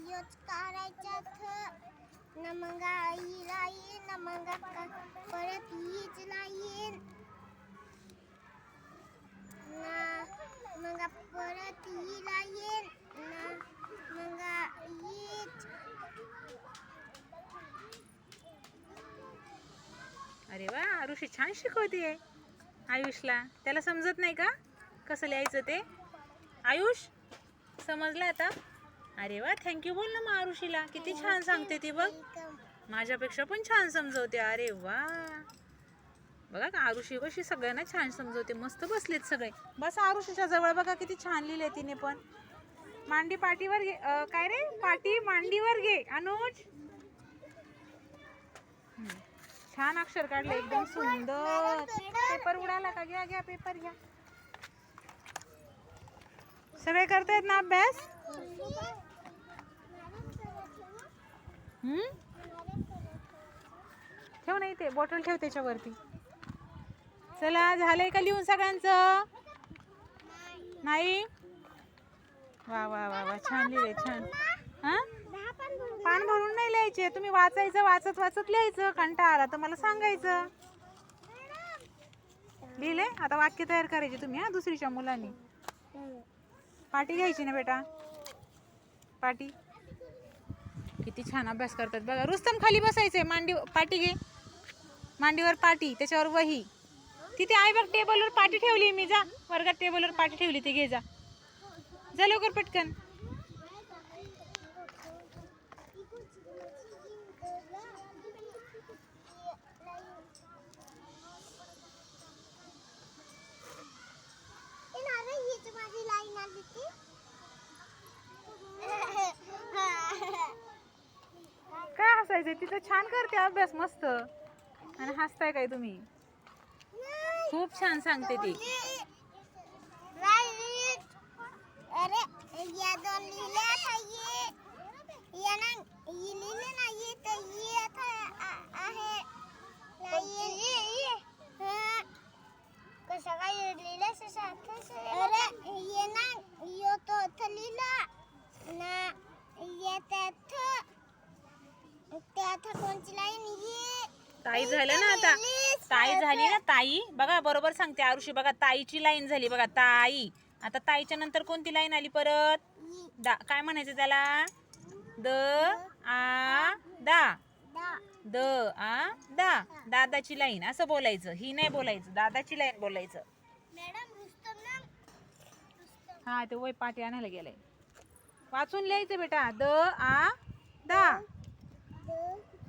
परत योच थ. न मग आईला येईन न मग परत हीच येईन ना मग परत हिला येईन ना मग हीच. अरे वा ऋषी छान शिकवते आयुषला. त्याला समजत नाही का? कसं लिहायचं ते? आयुष समजलं आता? अरे वा थँक्यू बोल ना मग आरुषीला किती छान सांगते ती बघ. माझ्यापेक्षा पण छान समजवते. अरे वा. बघा का आरुषी कशी सगळ्यांना छान समजवते. मस्त बसलेत सगळे. बस आरुषीच्या जवळ बघा किती छान लिहिले तिने पण. मांडी पाठीवर घे. काय रे? पाठी मांडीवर घे अनुज. छान अक्षर काढलं एकदम सुंदर. पेपर उडाला का? घ्या घ्या पेपर घ्या. सगळे करतायत ना अभ्यास? ठेव नाही ते बॉटल ठेव त्याच्यावरती. चला झालंय का लिहून सगळ्यांचं? नाही? वा वा वा वा छान लिहिले छान. हां? पान भरून नाही लिहायचे. तुम्ही वाचायचं वाचत वाचत लिहायचं कंटाळा आला तर मला सांगायचं. लिहिले? आता वाक्य तयार करायचे तुम्ही हा दुसरीच्या मुलांनी. पाटी घ्यायची ना बेटा? पाटी? किती छान अभ्यास करतात. बघा रुस्तम खाली बसायचंय. मांडी पाटी घे. मांडीवर पाटी त्याच्यावर वही. तिथे आई बघ टेबलवर पाटी ठेवली मी जा. वर्गात टेबलवर पाटी ठेवली ती घे जा. जा लवकर पटकन. माझी लाईन आली ती. काय तिथं छान करते अभ्यास मस्त. आणि हसताय काय तुम्ही? खूप छान सांगते ती Right. अरे या दोन लिहिल्या आता ये या ना ये लिहिले ना ये तर ये आता आ- आहे ना ये ये ये हा. कसं काय लिहिलं अरे ये ना यो तो इथं लिहिलं ना ये त्यात कोणची लाईन ताई झालं ना आता. ताई झाली ना ताई? बघा बरोबर सांगते आरुषी. बघा ताईची लाईन झाली बघा ताई. आता ताईच्या नंतर कोणती लाईन आली परत? दा काय म्हणायचं त्याला? द आ दा. दा. आ दा. दादाची लाईन असं बोलायचं. ही नाही बोलायचं. दादाची लाईन बोलायचं. हा ते वय पाठी आणायला गेलाय. वाचून लिहायचं बेटा. द आ दा द